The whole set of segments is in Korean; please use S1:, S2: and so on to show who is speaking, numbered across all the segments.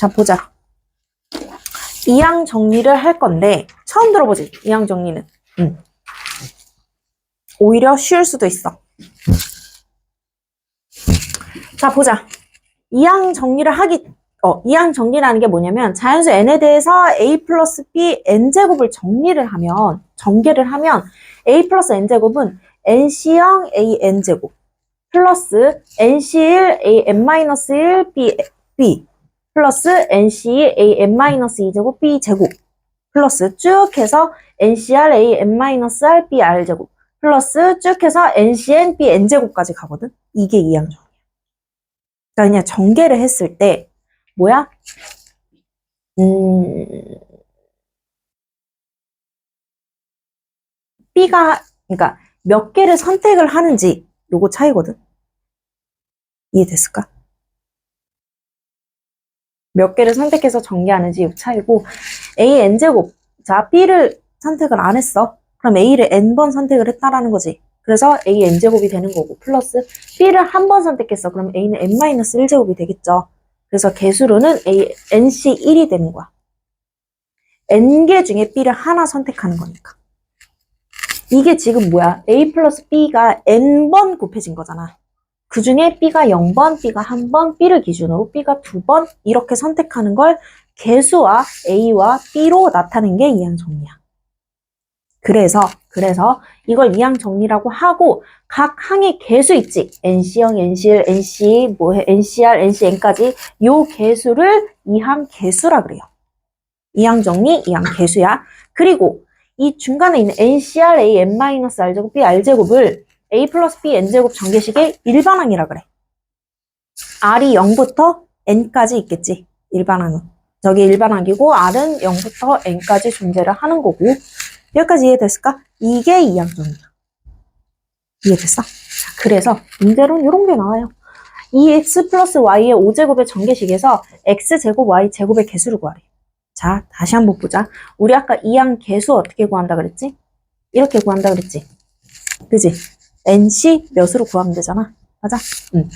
S1: 자, 보자. 이항 정리를 할 건데, 처음 들어보지? 이항 정리는. 응. 오히려 쉬울 수도 있어. 자, 보자. 이항 정리를 하기, 어, 이항 정리라는 게 뭐냐면, 자연수 n에 대해서 a 플러스 b n제곱을 정리를 하면, 전개를 하면, a 플러스 n제곱은 nC형 a n제곱, 플러스 nC1 a n-1 b, b, 플러스 nC2 a n-2제곱 b 제곱, 플러스 쭉 해서 ncr a n-r b r 제곱, 플러스 쭉 해서 ncn b n제곱까지 가거든? 이게 이항정이야. 그러니까 그냥 전개를 했을 때, 뭐야? 음, B가, 그러니까 몇 개를 선택을 하는지 요거 차이거든. 이해됐을까? 몇 개를 선택해서 전개하는지 요 차이고 A n제곱 자 B를 선택을 안 했어. 그럼 A를 n번 선택을 했다라는 거지. 그래서 A n제곱이 되는 거고 플러스 B를 한 번 선택했어. 그럼 A는 n-1제곱이 되겠죠. 그래서 개수로는 A, NC1이 되는 거야. n개 중에 B를 하나 선택하는 거니까. 이게 지금 뭐야? A 플러스 B가 n번 곱해진 거잖아. 그 중에 B가 0번, B가 1번, B를 기준으로 B가 2번 이렇게 선택하는 걸 개수와 A와 B로 나타낸 게 이항 정리야. 그래서 그래서 이걸 이항 정리라고 하고 각 항의 개수 있지. NC형, NCL, NC, 뭐 NCR, NCN까지 요 개수를 이항 개수라 그래요. 이항 정리, 이항 개수야. 그리고 이 중간에 있는 NCR, A, N-R제곱, B, R제곱을 A 플러스 B N제곱 전개식의 일반항이라 그래. R이 0부터 N까지 있겠지. 일반항은. 저게 일반항이고 R은 0부터 N까지 존재를 하는 거고 여기까지 이해됐을까? 이게 이항정이야. 이해됐어? 자, 그래서 문제로는 이런 게 나와요. 이 x 플러스 y의 5제곱의 전개식에서 x제곱 y제곱의 개수를 구하래. 자, 다시 한번 보자. 우리 아까 이항 개수 어떻게 구한다 그랬지? 이렇게 구한다 그랬지? 그지? Nc 몇으로 구하면 되잖아. 맞아? 응.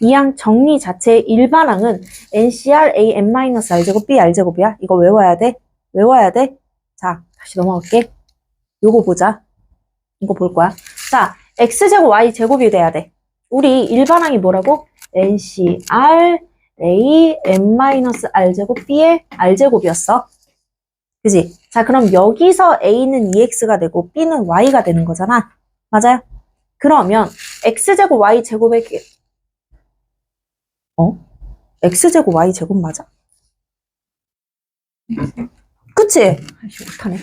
S1: 이항 정리 자체의 일반항은 ncr a n-r제곱 b r제곱이야. 이거 외워야 돼. 외워야 돼. 자, 다시 넘어갈게. 요거 보자. 이거 볼 거야. 자, x제곱 y제곱이 돼야 돼. 우리 일반항이 뭐라고? ncr a n-r제곱 b의 r제곱이었어. 그지? 자, 그럼 여기서 a는 2x가 되고 b는 y가 되는 거잖아. 맞아요? 그러면 x제곱 y제곱의 개... 어? x제곱 y제곱 맞아? 그치? 아이씨 못하네.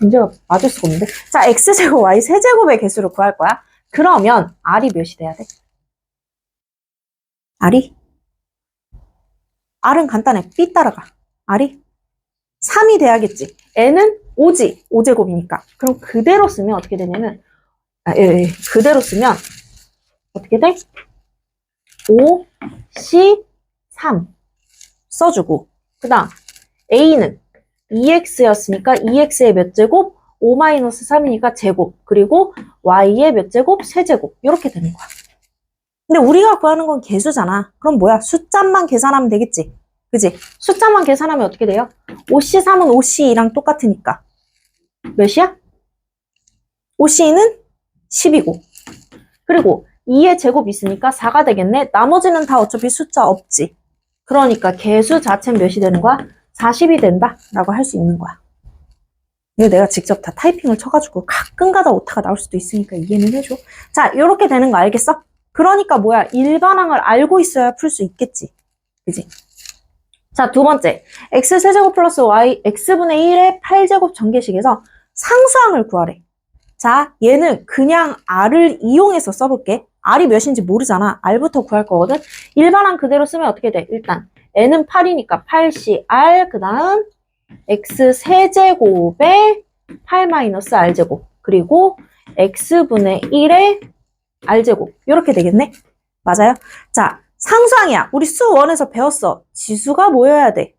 S1: 문제가 맞을 수가 없는데. 자, x제곱 y 세제곱의 개수를 구할 거야. 그러면 r이 몇이 돼야 돼? r이? r은 간단해. b 따라가. r이 3이 돼야겠지. n은 5지. 5제곱이니까. 그럼 그대로 쓰면 어떻게 되냐면 아, 예, 예. 그대로 쓰면 어떻게 돼? 5, C, 3 써주고 그 다음 A는 2X였으니까 2X의 몇 제곱? 5-3이니까 제곱 그리고 Y의 몇 제곱? 세제곱 이렇게 되는 거야. 근데 우리가 구하는 건 개수잖아. 그럼 뭐야? 숫자만 계산하면 되겠지? 그지? 숫자만 계산하면 어떻게 돼요? 5C3은 5C랑 똑같으니까 몇이야? 5C는 10이고 그리고 2의 제곱 있으니까 4가 되겠네. 나머지는 다 어차피 숫자 없지. 그러니까 개수 자체는 몇이 되는 거야? 40이 된다 라고 할 수 있는 거야. 이거 내가 직접 다 타이핑을 쳐가지고 가끔가다 오타가 나올 수도 있으니까 이해는 해줘. 자 이렇게 되는 거 알겠어? 그러니까 뭐야 일반항을 알고 있어야 풀 수 있겠지. 그지? 자 두 번째 x세제곱 플러스 y x분의 1의 8제곱 전개식에서 상수항을 구하래. 자, 얘는 그냥 R을 이용해서 써볼게. R이 몇인지 모르잖아. R부터 구할 거거든. 일반항 그대로 쓰면 어떻게 돼? 일단 N은 8이니까 8CR 그 다음 X 세제곱에 8-R제곱 그리고 X분의 1의 R제곱 이렇게 되겠네? 맞아요? 자, 상수항이야. 우리 수1에서 배웠어. 지수가 모여야 돼.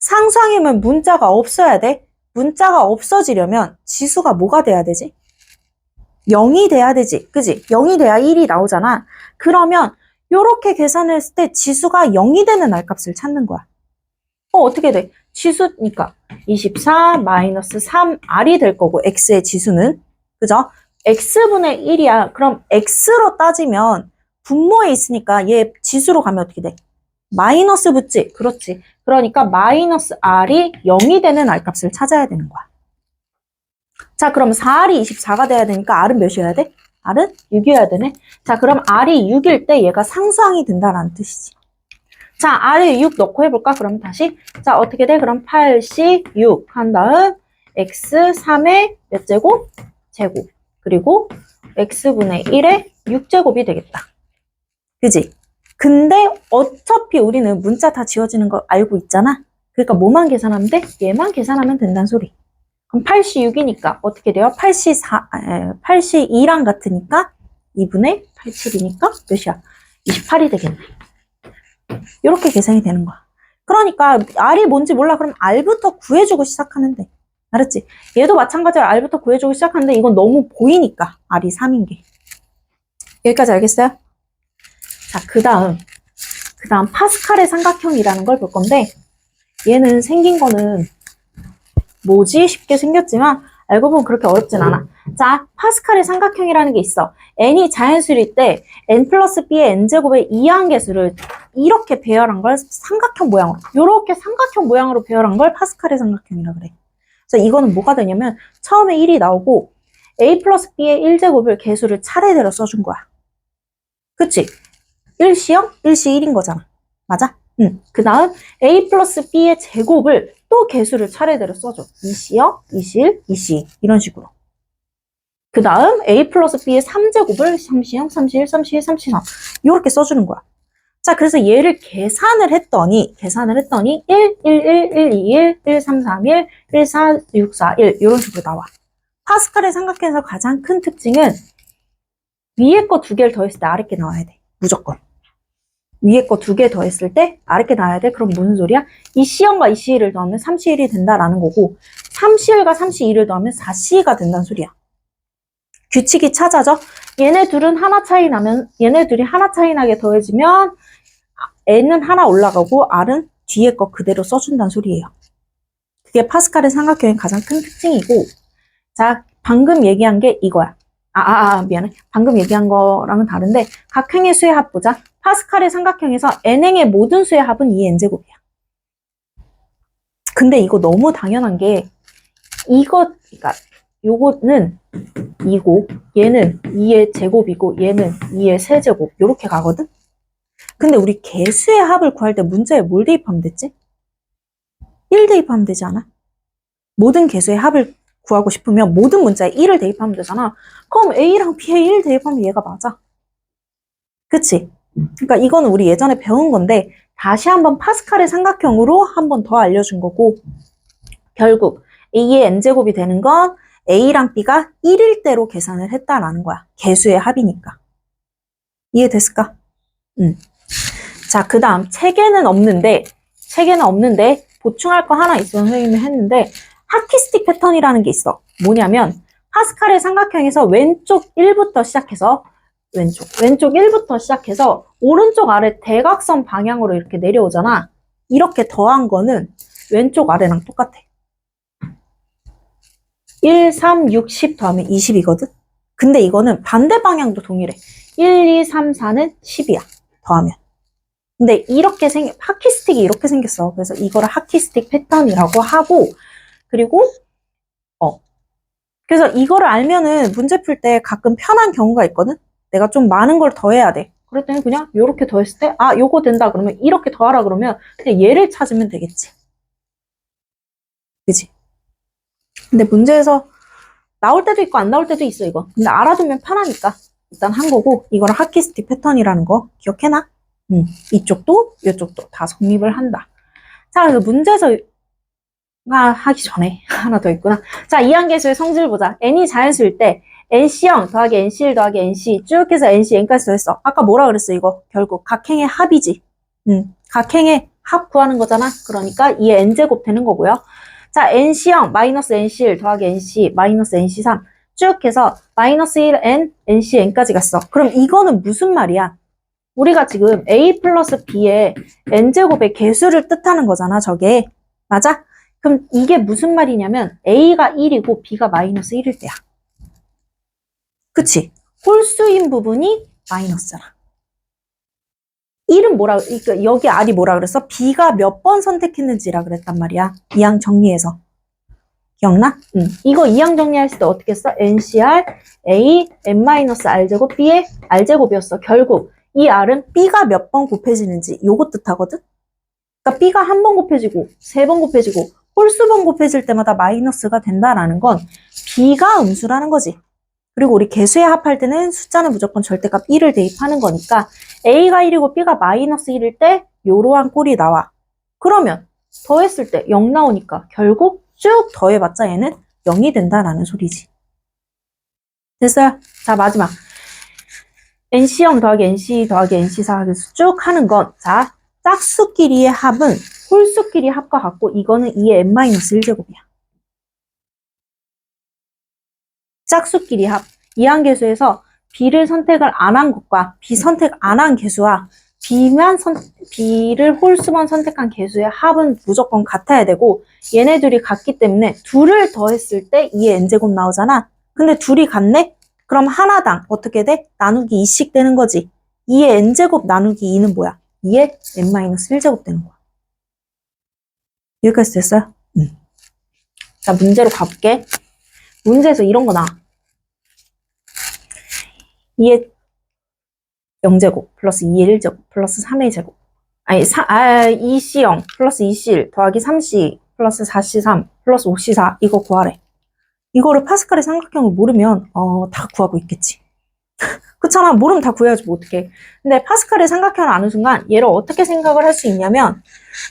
S1: 상수항이면 문자가 없어야 돼. 문자가 없어지려면 지수가 뭐가 돼야 되지? 0이 돼야 되지. 그지? 0이 돼야 1이 나오잖아. 그러면 요렇게 계산했을 때 지수가 0이 되는 r값을 찾는 거야. 어, 어떻게 돼? 지수니까 24 마이너스 3r이 될 거고 x의 지수는 그죠? x분의 1이야. 그럼 x로 따지면 분모에 있으니까 얘 지수로 가면 어떻게 돼? 마이너스 붙지? 그렇지. 그러니까 마이너스 r이 0이 되는 r값을 찾아야 되는 거야. 자, 그럼 4r이 24가 돼야 되니까 r은 몇이어야 돼? r은 6이어야 되네. 자, 그럼 r이 6일 때 얘가 상수항이 된다라는 뜻이지. 자, r에 6 넣고 해볼까? 그럼 다시. 자, 어떻게 돼? 그럼 86한 다음 x 3의 몇 제곱? 제곱. 그리고 x분의 1의 6제곱이 되겠다. 그지? 근데 어차피 우리는 문자 다 지워지는 거 알고 있잖아. 그러니까 뭐만 계산하면 돼? 얘만 계산하면 된다는 소리. 그럼 86이니까 어떻게 돼요? 84, 82랑 같으니까 2분의 87이니까 몇이야? 28이 되겠네. 이렇게 계산이 되는 거야. 그러니까 R이 뭔지 몰라. 그럼 R부터 구해주고 시작하면 돼. 알았지? 얘도 마찬가지로 R부터 구해주고 시작하는데 이건 너무 보이니까 R이 3인 게. 여기까지 알겠어요? 자, 그 다음. 그 다음 파스칼의 삼각형이라는 걸 볼 건데 얘는 생긴 거는 뭐지? 쉽게 생겼지만 알고 보면 그렇게 어렵진 않아. 자, 파스칼의 삼각형이라는 게 있어. n이 자연수일 때 n 플러스 b의 n제곱의 이항 계수를 이렇게 배열한 걸 삼각형 모양으로 이렇게 삼각형 모양으로 배열한 걸 파스칼의 삼각형이라 그래. 그래서 이거는 뭐가 되냐면 처음에 1이 나오고 a 플러스 b의 1제곱을 개수를 차례대로 써준 거야. 그치? 1시형 1시 1인 거잖아. 맞아? 응. 그 다음 a 플러스 b의 제곱을 또 개수를 차례대로 써줘. 2시형, 2시1, 2시2 이런 식으로. 그 다음 a 플러스 b의 3제곱을 3시형, 3시1, 3시2, 3시3 이렇게 써주는 거야. 자, 그래서 얘를 계산을 했더니 계산을 했더니 1, 1, 1, 1, 2, 1, 1, 3, 3, 1, 1, 4, 6, 4, 1 이런 식으로 나와. 파스칼의 삼각형에서 가장 큰 특징은 위에 거 두 개를 더했을 때 아래 게 나와야 돼. 무조건. 위에 거 두 개 더 했을 때 아래 게 나와야 돼? 그럼 무슨 소리야? 이 C형과 이 C1을 더하면 3C1이 된다라는 거고 3C1과 3C2를 더하면 4C가 된다는 소리야. 규칙이 찾아져. 얘네 둘은 하나 차이 나면 얘네 둘이 하나 차이 나게 더해지면 N은 하나 올라가고 R은 뒤에 거 그대로 써준다는 소리예요. 그게 파스칼의 삼각형의 가장 큰 특징이고 자 방금 얘기한 게 이거야. 아, 아, 아, 미안해. 방금 얘기한 거랑은 다른데 각 행의 수의 합 보자. 파스칼의 삼각형에서 n행의 모든 수의 합은 2n제곱이야. 근데 이거 너무 당연한 게 이거 그러니까 요거는 2고 얘는 2의 제곱이고 얘는 2의 세제곱 요렇게 가거든? 근데 우리 개수의 합을 구할 때 문제에 뭘 대입하면 됐지? 1 대입하면 되지 않아? 모든 개수의 합을 구하고 싶으면 모든 문자에 1을 대입하면 되잖아. 그럼 A랑 B에 1 대입하면 얘가 맞아. 그치? 그러니까 이거는 우리 예전에 배운 건데 다시 한번 파스칼의 삼각형으로 한 번 더 알려준 거고 결국 A의 n제곱이 되는 건 A랑 B가 1일 대로 계산을 했다라는 거야. 개수의 합이니까. 이해됐을까? 응. 자, 그 다음 책에는 없는데 책에는 없는데 보충할 거 하나 있어 선생님이 했는데 하키스틱 패턴이라는 게 있어. 뭐냐면 파스칼의 삼각형에서 왼쪽 1부터 시작해서 왼쪽 왼쪽 1부터 시작해서 오른쪽 아래 대각선 방향으로 이렇게 내려오잖아. 이렇게 더한 거는 왼쪽 아래랑 똑같아. 1, 3, 6, 10 더하면 20이거든? 근데 이거는 반대 방향도 동일해. 1, 2, 3, 4는 10이야. 더하면. 근데 이렇게 생, 하키스틱이 이렇게 생겼어. 그래서 이거를 하키스틱 패턴이라고 하고, 그리고, 어. 그래서 이거를 알면은 문제 풀 때 가끔 편한 경우가 있거든? 내가 좀 많은 걸 더해야 돼. 때는 그냥 이렇게 더했을 때, 아, 요거 된다 그러면 이렇게 더하라 그러면 그냥 얘를 찾으면 되겠지. 그지? 근데 문제에서 나올 때도 있고 안 나올 때도 있어, 이거. 근데 알아두면 편하니까 일단 한 거고, 이거를 하키스틱 패턴이라는 거 기억해놔. 음, 이쪽도 이쪽도 다 성립을 한다. 자, 그래서 문제에서 가 하기 전에 하나 더 있구나. 자, 이항계수의 성질 보자. n이 자연수일 때 NC형 더하기 NC1 더하기 NC 쭉 해서 NC n까지 더했어. 아까 뭐라 그랬어 이거? 결국 각행의 합이지. 음, 각행의 합 구하는 거잖아. 그러니까 이 n제곱 되는 거고요. 자, NC형 마이너스 NC1 더하기 NC 마이너스 NC3 쭉 해서 마이너스 1 n NC n까지 갔어. 그럼 이거는 무슨 말이야? 우리가 지금 A 플러스 B의 N제곱의 개수를 뜻하는 거잖아, 저게. 맞아? 그럼 이게 무슨 말이냐면 A가 1이고 B가 마이너스 1일 때야. 그치? 홀수인 부분이 마이너스잖아. 1은 뭐라, 그러니까 여기 R이 뭐라 그랬어? B가 몇 번 선택했는지라 그랬단 말이야. 이항 정리해서. 기억나? 응. 이거 이항 정리했을 때 어떻게 써? NCR A n-r제곱 B의 r제곱이었어. 결국 이 R은 B가 몇 번 곱해지는지 요거 뜻하거든? 그러니까 B가 한 번 곱해지고 세 번 곱해지고 홀수번 곱해질 때마다 마이너스가 된다라는 건 B가 음수라는 거지. 그리고 우리 개수에 합할 때는 숫자는 무조건 절대값 1을 대입하는 거니까 A가 1이고 B가 마이너스 1일 때 요러한 꼴이 나와. 그러면 더했을 때 0 나오니까 결국 쭉 더해봤자 얘는 0이 된다라는 소리지. 됐어요? 자 마지막 NC0 더하기 NC 더하기 NC4 해서 쭉 하는 건 자, 짝수끼리의 합은 홀수끼리 합과 같고 이거는 2의 n-1제곱이야. 짝수끼리 합. 이항계수에서 B를 선택을 안 한 것과 B 선택 안 한 개수와 B만 선, B를 홀수만 선택한 개수의 합은 무조건 같아야 되고 얘네들이 같기 때문에 둘을 더했을 때 2의 n제곱 나오잖아. 근데 둘이 같네? 그럼 하나당 어떻게 돼? 나누기 2씩 되는 거지. 2의 n제곱 나누기 2는 뭐야? 2의 n-1제곱 되는 거야. 여기까지 됐어요? 응. 자, 문제로 가볼게. 문제에서 이런 거 나와. 2의 0제곱 플러스 2의 1제곱 플러스 3의 제곱 아니 사, 아, 2C0 플러스 2C1 더하기 3C 플러스 4C3 플러스 5C4 이거 구하래. 이거를 파스칼의 삼각형을 모르면 어, 다 구하고 있겠지. 그렇잖아. 모르면 다 구해야지 뭐 어떡해. 근데 파스칼의 삼각형을 아는 순간 얘를 어떻게 생각을 할 수 있냐면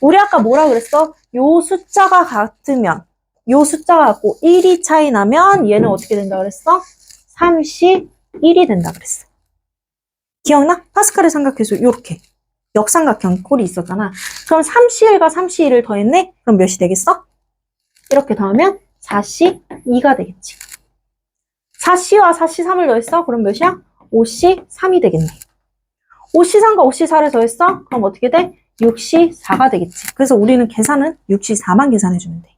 S1: 우리 아까 뭐라 그랬어? 요 숫자가 같으면 요 숫자가 같고 1이 차이 나면 얘는 어떻게 된다 그랬어? 3C 1이 된다 그랬어. 기억나? 파스칼의 삼각계수 요렇게 역삼각형 꼴이 있었잖아. 그럼 3C1과 3C1을 더했네? 그럼 몇이 되겠어? 이렇게 더하면 4C2가 되겠지. 4C와 4C3을 더했어? 그럼 몇이야? 5C3이 되겠네. 5C3과 5C4를 더했어? 그럼 어떻게 돼? 6C4가 되겠지. 그래서 우리는 계산은 6C4만 계산해주면 돼.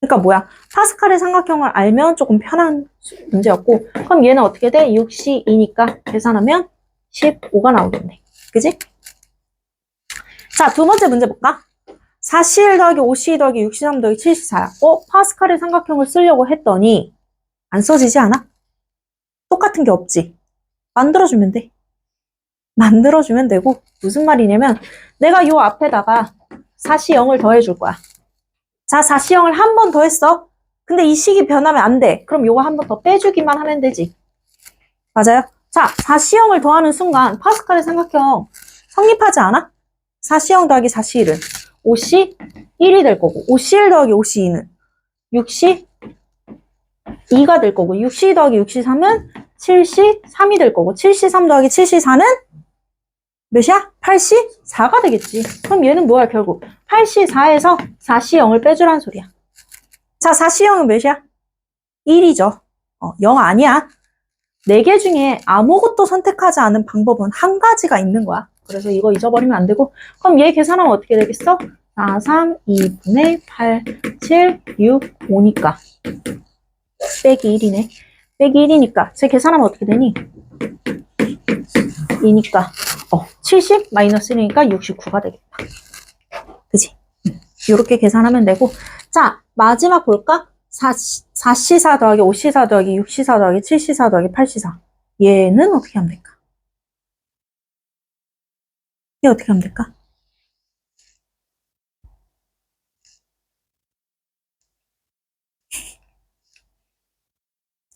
S1: 그러니까 뭐야? 파스칼의 삼각형을 알면 조금 편한 문제였고 그럼 얘는 어떻게 돼? 6C2니까 계산하면 15가 나오겠네. 그지? 자, 두 번째 문제 볼까? 4C1 더하기 5C2 더하기 6C3 더하기 7C4야. 어? 파스칼의 삼각형을 쓰려고 했더니 안 써지지 않아? 똑같은 게 없지. 만들어주면 돼. 만들어주면 되고 무슨 말이냐면 내가 요 앞에다가 4C0을 더해줄 거야. 자, 4C형을 한 번 더 했어. 근데 이 식이 변하면 안 돼. 그럼 요거 한 번 더 빼주기만 하면 되지. 맞아요? 자, 4C형을 더하는 순간 파스칼의 삼각형 성립하지 않아? 4C형 더하기 4C1은 5C 1이 될 거고 5C1 더하기 5C2는 6C 2가 될 거고 6C 더하기 6C3은 7C 3이 될 거고 7C3 더하기 7C4는 몇이야? 84가 되겠지. 그럼 얘는 뭐야, 결국? 84에서 4C0을 빼주란 소리야. 자, 4C0은 몇이야? 1이죠. 어, 0 아니야. 4개 중에 아무것도 선택하지 않은 방법은 한 가지가 있는 거야. 그래서 이거 잊어버리면 안 되고. 그럼 얘 계산하면 어떻게 되겠어? 4, 3, 2분의 8, 7, 6, 5니까. 빼기 1이네. 빼기 1이니까. 제 계산하면 어떻게 되니? 2니까. 어, 70 마이너스 1이니까 69가 되겠다. 그지? 이렇게 계산하면 되고. 자, 마지막 볼까? 4, 4C4 더하기 5C4 더하기 6C4 더하기 7C4 더하기 8C4. 얘는 어떻게 하면 될까? 얘 어떻게 하면 될까?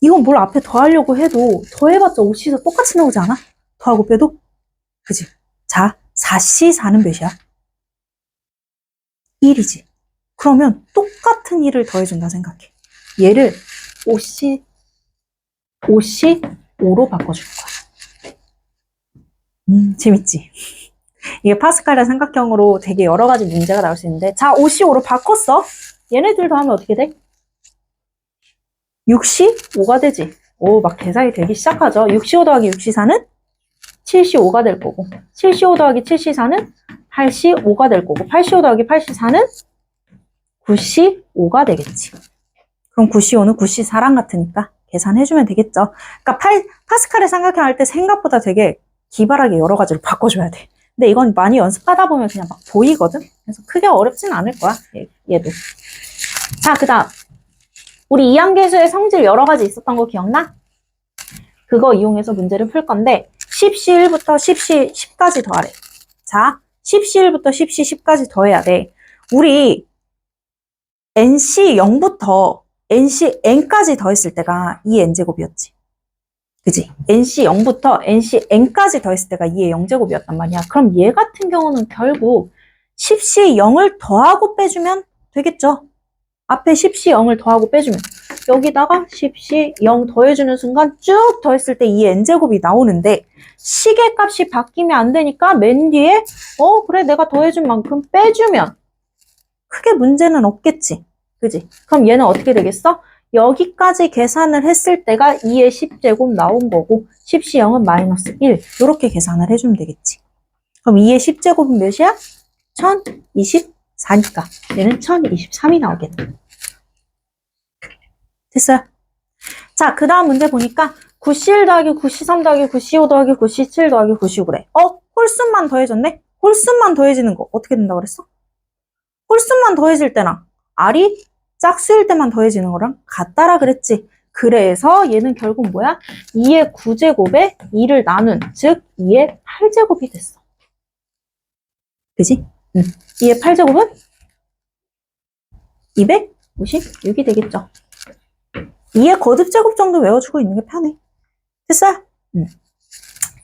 S1: 이건 뭘 앞에 더하려고 해도 더해봤자 5C에서 똑같이 나오지 않아? 더하고 빼도? 그지? 자, 4C4는 몇이야? 1이지. 그러면 똑같은 1을 더해준다 생각해. 얘를 5C, 5C5로 바꿔줄 거야. 음, 재밌지? 이게 파스칼의 삼각형으로 되게 여러 가지 문제가 나올 수 있는데, 자, 5C5로 바꿨어? 얘네들 더하면 어떻게 돼? 6C5가 되지. 오, 막 계산이 되기 시작하죠. 6C5 더하기 6C4는 75가 될 거고 75 더하기 74는 85가 될 거고 85 더하기 84는 95가 되겠지. 그럼 95는 94랑 같으니까 계산해주면 되겠죠. 그러니까 팔- 파스칼의 삼각형 할 때 생각보다 되게 기발하게 여러 가지로 바꿔줘야 돼. 근데 이건 많이 연습하다 보면 그냥 막 보이거든? 그래서 크게 어렵진 않을 거야, 얘, 얘도. 자, 그 다음. 우리 이항계수의 성질 여러 가지 있었던 거 기억나? 그거 이용해서 문제를 풀 건데, 10시 1부터 10시 10까지 더하래. 자, 10시 1부터 10시 10까지 더해야 돼. 우리 NC 0부터 NC N까지 더했을 때가 2N제곱이었지. 그지? NC 0부터 NC N까지 더했을 때가 2의 0제곱이었단 말이야. 그럼 얘 같은 경우는 결국 10시 0을 더하고 빼주면 되겠죠? 앞에 10시 0을 더하고 빼주면 여기다가 10시 0 더해주는 순간 쭉 더했을 때 2의 n제곱이 나오는데 시계 값이 바뀌면 안 되니까 맨 뒤에 어 그래 내가 더해준 만큼 빼주면 크게 문제는 없겠지. 그지? 그럼 얘는 어떻게 되겠어? 여기까지 계산을 했을 때가 2의 10제곱 나온 거고 10시 0은 마이너스 1 이렇게 계산을 해주면 되겠지. 그럼 2의 10제곱은 몇이야? 1024니까 얘는 1023이 나오겠네. 됐어요? 자, 그 다음 문제 보니까 91 더하기 93 더하기 95 더하기 97 더하기 99래. 어? 홀수만 더해졌네? 홀수만 더해지는 거 어떻게 된다고 그랬어? 홀수만 더해질 때랑 R이 짝수일 때만 더해지는 거랑 같다라 그랬지. 그래서 얘는 결국 뭐야? 2의 9제곱에 2를 나눈, 즉 2의 8제곱이 됐어. 그지? 응. 2의 8제곱은 256이 되겠죠. 2의 거듭제곱 정도 외워주고 있는 게 편해. 됐어요? 응.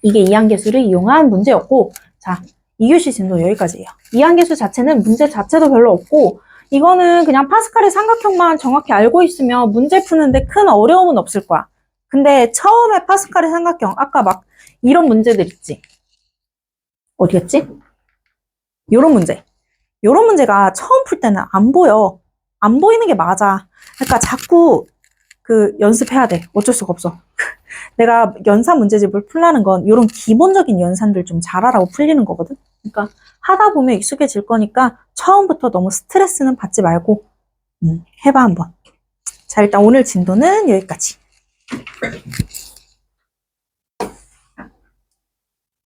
S1: 이게 이항계수를 이용한 문제였고, 자, 2교시 진도 여기까지예요. 이항계수 자체는 문제 자체도 별로 없고, 이거는 그냥 파스칼의 삼각형만 정확히 알고 있으면 문제 푸는데 큰 어려움은 없을 거야. 근데 처음에 파스칼의 삼각형, 아까 막 이런 문제들 있지. 어디였지? 요런 문제. 요런 문제가 처음 풀 때는 안 보여. 안 보이는 게 맞아. 그러니까 자꾸 그 연습해야 돼. 어쩔 수가 없어. 내가 연산 문제집을 풀라는 건 이런 기본적인 연산들 좀 잘하라고 풀리는 거거든. 그러니까 하다 보면 익숙해질 거니까 처음부터 너무 스트레스는 받지 말고 음, 해봐 한번. 자 일단 오늘 진도는 여기까지.